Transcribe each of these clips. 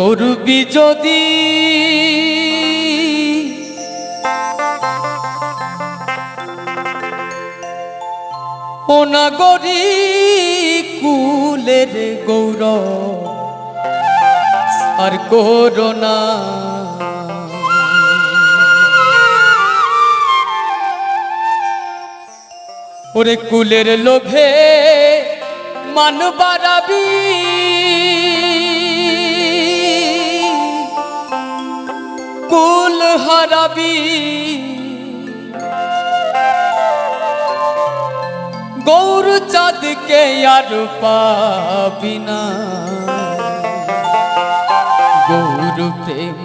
করবি যদি? ও কুলের গৌরব আর করোনা ওরে কুলের লোভে মান বাড়াবি। কুল হারাবি। গৌর চাঁদকে আর পাবি না। গৌর প্রেম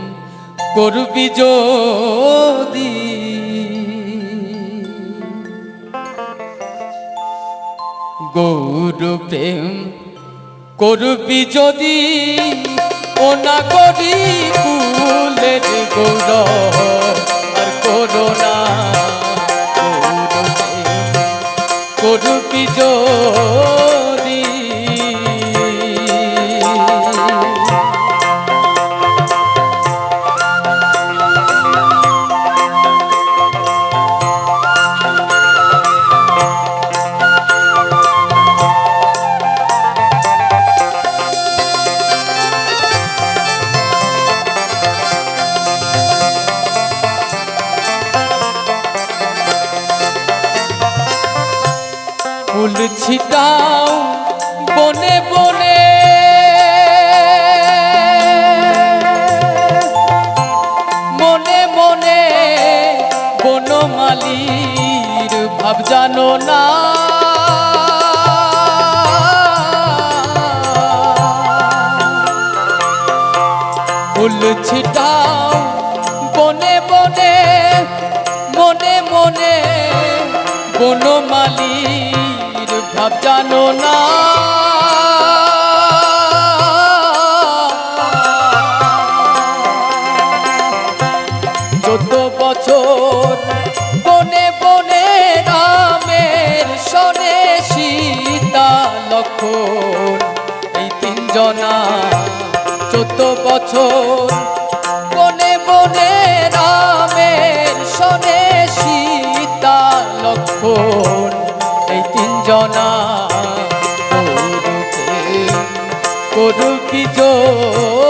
করবি যদি। গৌর প্রেম করবি যদি। ও না করি কুলের গৌর ফুল ছিটাও বনে বনে। মনে মনে বনমালীর ভাব জানো না। ফুল ছিটাও বনে বনে, মনে মনে জানো না। চোদ্দ বছর বনে বনে রামের সনে সীতা লক্ষণ এই তিনজনা চোদ্দ বছর করুকি যদি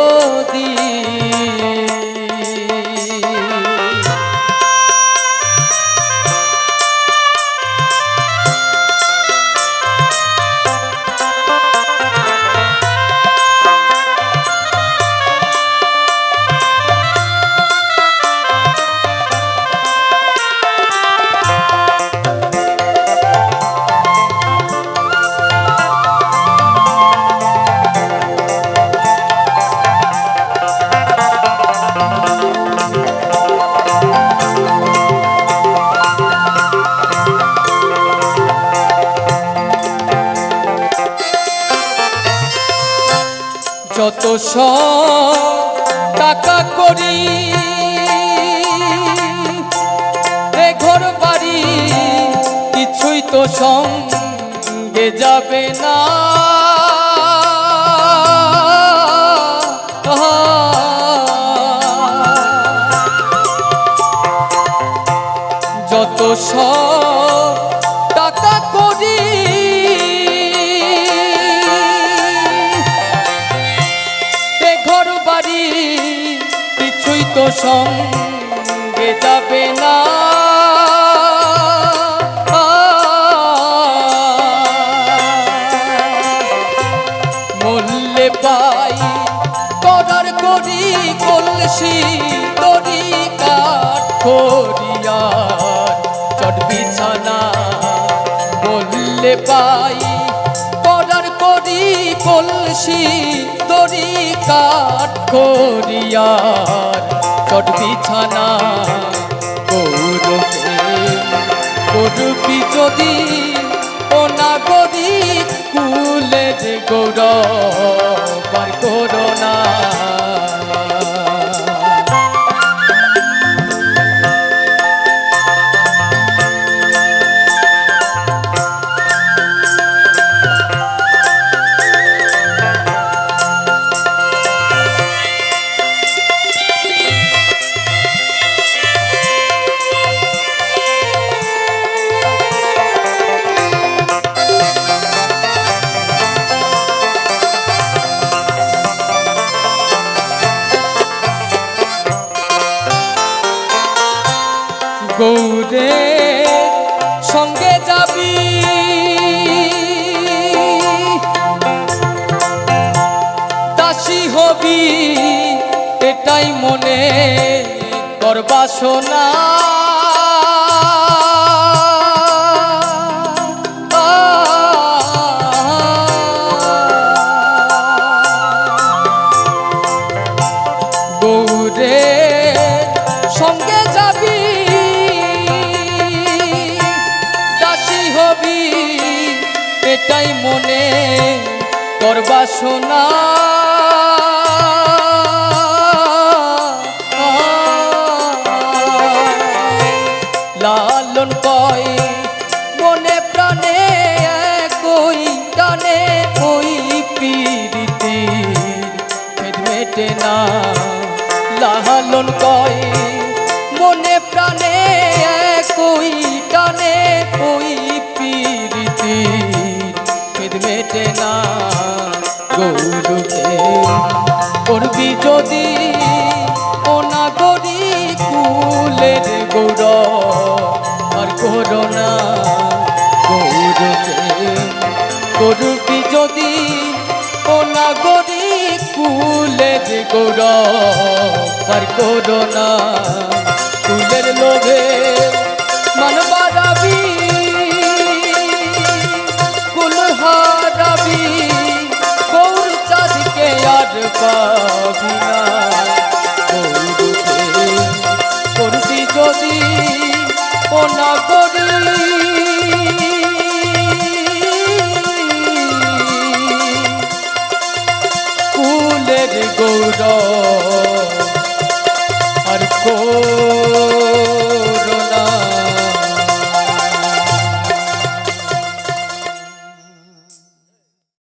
টাকা করি। এ ঘর বাড়ি কিছুই তো সঙ্গে যাবে না। সঙ্গে যাবে না। মূল্যে পাই করার করি কলসি দড়ি কাঠ চট বিছানা। মূল্যে পাই কলসি তরি কাঠ করিয়ার চট বিছানা গৌরবে করবি যদি ও করি কুলের গৌরব করোনা। গৌরে সঙ্গে যাবি। দাসী হবি এটাই মনে তোর বাসনা। তোর বাসনা। লালন কয়, মনে প্রাণে কই টানে ওই পিরিতি মেটে না। লালন কয়, মনে প্রাণে কই টানে ওই পিরিতি মেটে না। যদি ও নাগরি কুলের গৌর আর করোনা গৌরবে করবি যদি ও নাগরি কুলের গৌর আর করোনা পাবি না করছি যদি ও না করি কুলের গৌরব